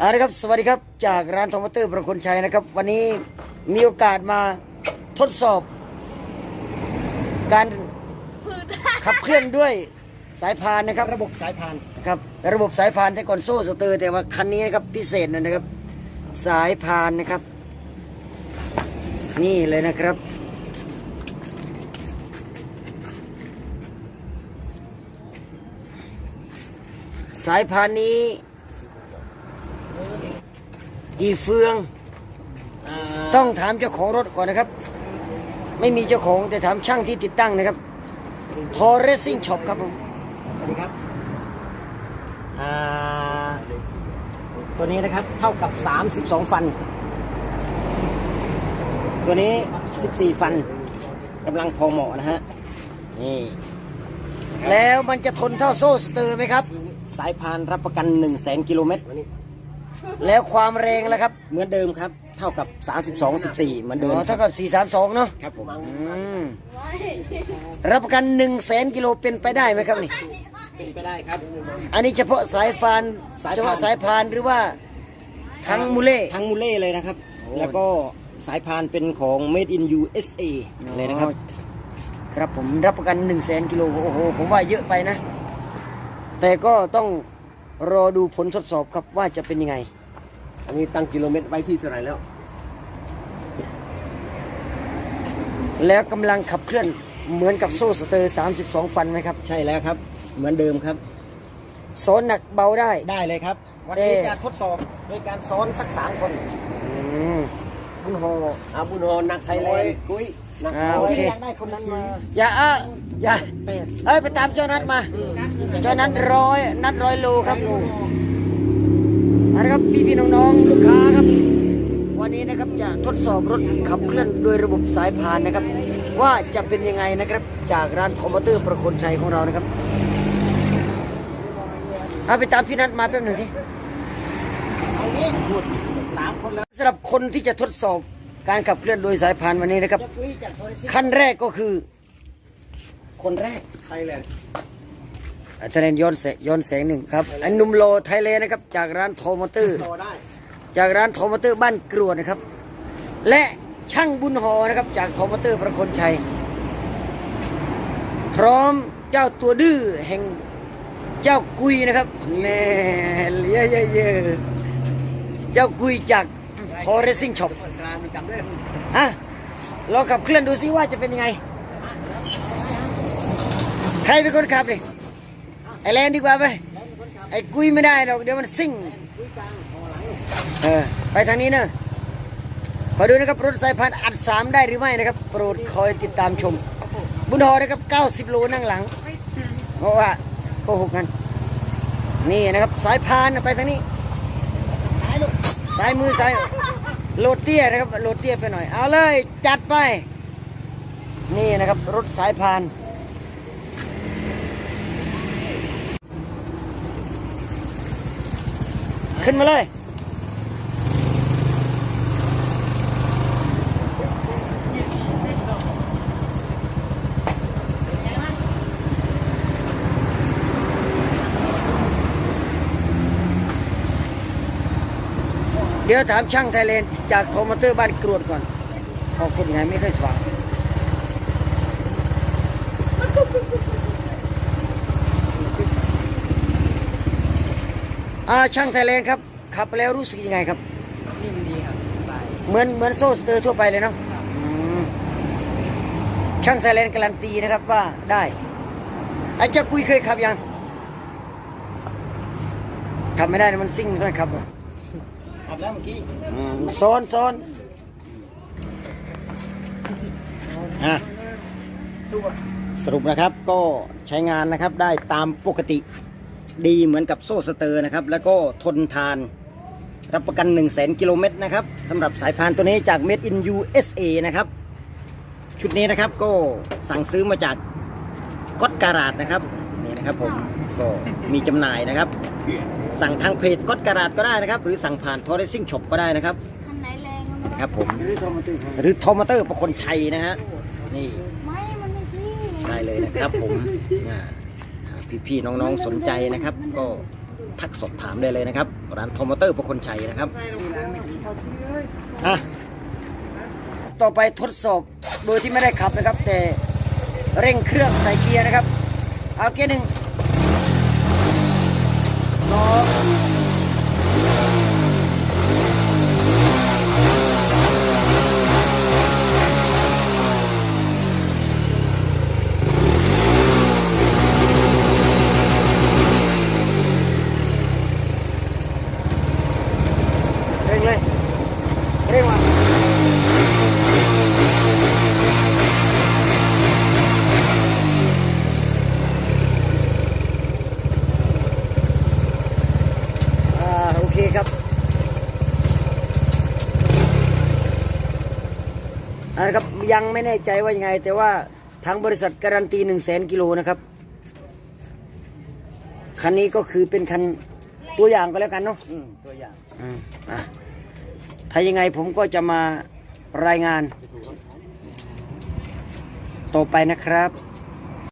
เอาละครับสวัสดีครับจากร้านทอมเตอร์ประคนชัยนะครับ วันนี้มีโอกาสมาทดสอบ การพื้นขับเคลื่อนด้วยสายพานนะครับ ระบบสายพานครับระบบสายพานแต่ก่อนโซ่สเตอร์ แต่ว่าคันนี้นะครับพิเศษหนอยนะครับ สายพานนะครับ นี่เลยนะครับ สายพานนี้ กี่เฟือง ต้องถามเจ้าของรถก่อนนะครับ ไม่มีเจ้าของแต่ถามช่างที่ติดตั้งนะครับทอเรซิ่งช็อปครับผมสวัสดีครับอ่าตัวนี้นะครับเท่ากับ 32 ฟัน ตัวนี้ 14 ฟันกำลังพอเหมาะนะฮะนี่แล้วมันจะทนเท่าโซ่สเตอร์ไหมครับ สายพานรับประกัน 1 0 0 0 0แสนกิโลเมตร แล้วความแรงล่ะครับ เหมือนเดิมครับ เท่ากับ 32 14 เหมือนเดิมอ๋อเท่ากับ 432 เนาะครับผมอืมรับประกัน 1 0 0 0 0แสนกิโลเป็นไปได้ไหมครับนี่ เป็นไปได้ครับ อันนี้เฉพาะสายพานสายพาน เฉพาะสายพานหรือว่าทั้งมูเล่ ทั้งมูเล่เลยนะครับ โอ้ แล้วก็สายพานเป็นของ Made in USA เลยนะครับ ครับผมรับประกัน1 0 0 0 0แสนกิโลโอ้โหผมว่าเยอะไปนะ แต่ก็ต้อง รอดูผลทดสอบครับว่าจะเป็นยังไง อันนี้ตั้งกิโลเมตรไว้ที่เท่าไหร่แล้ว แล้วกำลังขับเคลื่อนเหมือนกับโซ่สเตอร์ 32 ฟันไหมครับ ใช่แล้วครับ เหมือนเดิมครับซ้อนหนักเบาได้ ได้เลยครับ วันเอ่นี้จะทดสอบโดยการซ้อนสักสามคนอืมบุญโฮอาบุญโฮนักไทยแลนด์กุ้ยนักอ่าโอเคอยากได้คนนั้นมา อย่าเอ้ออย่าเป็ดเอ้ยไปตามเจ้านัดมา เจ้านัดร้อยนัดร้อยโลครับเอาละครับพี่พี่ๆน้องๆลูกค้าครับ วันนี้นะครับจะทดสอบรถขับเคลื่อนโดยระบบสายพานนะครับ ว่าจะเป็นยังไงนะครับ จากร้านคอมพิวเตอร์ประคนชัยของเรานะครับเอาไปตามพี่นัดมาแป๊บหนึ่งทีเอางี้สามคนแล้วสำหรับคนที่จะทดสอบการขับเคลื่อนโดยสายพานวันนี้นะครับจะกุ้ยจากโทรศัพท์ขั้นแรกก็คือ คนแรกไทยแลนด์ไทยแลนด์ย้อนแสงย้อนแสงหนึ่งครับอันนุ่มโลไทยแลนด์นะครับ จากร้านโทมอเตอร์ จากร้านโทมอเตอร์บ้านกรวดนะครับ และช่างบุญหอนะครับ จากโทมอเตอร์ประคนชัย พร้อมเจ้าตัวดื้อแห่งเจ้ากุยนะครับแน่เยอะเยอะเจ้ากุยจากพอเรซิ่งช็อปอะลองขับเคลื่อนดูซิว่าจะเป็นยังไง ใครเป็นคนขับดิ ไอแลนดีกว่าไป ไอ้กุยไม่ได้หรอกเดี๋ยวมันซิ่งเออไปทางนี้เนอะขอดูนะครับ รถสายพานอัดสามได้หรือไม่นะครับ โปรดคอยติดตามชม บุญหอนะครับ 90 โลนั่งหลัง เพราะว่าโกหกกัน นี่นะครับสายพานไปทางนี้ซ้ายมือซ้ายโลดเตี้ยนะครับโลดเตี้ยไปหน่อย เอาเลยจัดไป นี่นะครับ รถสายพาน ขึ้นมาเลยเดี๋ยวถามช่างไทยเลนจากโทมอเตอร์บ้านกรวดก่อนขอบคุณไงไม่เคยสว่าง อ่าช่างไทยเลนด์ครับขับไปแล้วรู้สึกยังไงครับ นิ่มดีครับสบายเหมือนเหมือนโซ่สเตอร์ทั่วไปเลยเนาะอืมช่างไทยแลนด์การันตีนะครับว่าได้ไอ้เจ้ากุยเคยขับยังขับไม่ได้นะมันซิ่งด้วยครับขับแล้วเมื่อกี้อืมซ้อนซ้อนอะสรุปนะครับก็ใช้งานนะครับได้ตามปกติ ดีเหมือนกับโซ่สเตอร์นะครับ แล้วก็ทนทาน รับประกัน 1 0 0 0 0แกิโลเมตรนะครับสำหรับสายพานตัวนี้จาก Made in USA นะครับ ชุดนี้นะครับก็สั่งซื้อมาจากก็ตการาดนะครับนี่นะครับผมก็มีจำหน่ายนะครับ สั่งทางเพจก็ตการาดก็ได้นะครับ หรือสั่งผ่านทอร์เรซิ่งช็อปก็ได้นะครับคันไหนแรงมันนะครับผมหรือโทมอเตอร์หรือโทมอเตอร์ประคนชัยนะฮะนี่ไม่ มันไม่ที่ ได้เลยนะครับผมอ่า พี่ๆน้องๆสนใจนะครับ ก็ทักสอบถามได้เลยนะครับ ร้านทอมอเตอร์ประคนชัยนะครับอะต่อไปทดสอบโดยที่ไม่ได้ขับนะครับ แต่เร่งเครื่องใส่เกียร์นะครับ เอาเกียร์หนึ่ง นนะครับยังไม่แน่ใจว่ายังไง แต่ว่าทางบริษัทการันตีหนึ่งแสนกิโลนะครับคันนี้ก็คือเป็นคันตัวอย่างก็แล้วกันเนาะอืมตัวอย่างอืมอะถ้ายังไงผมก็จะมารายงาน ต่อไปนะครับ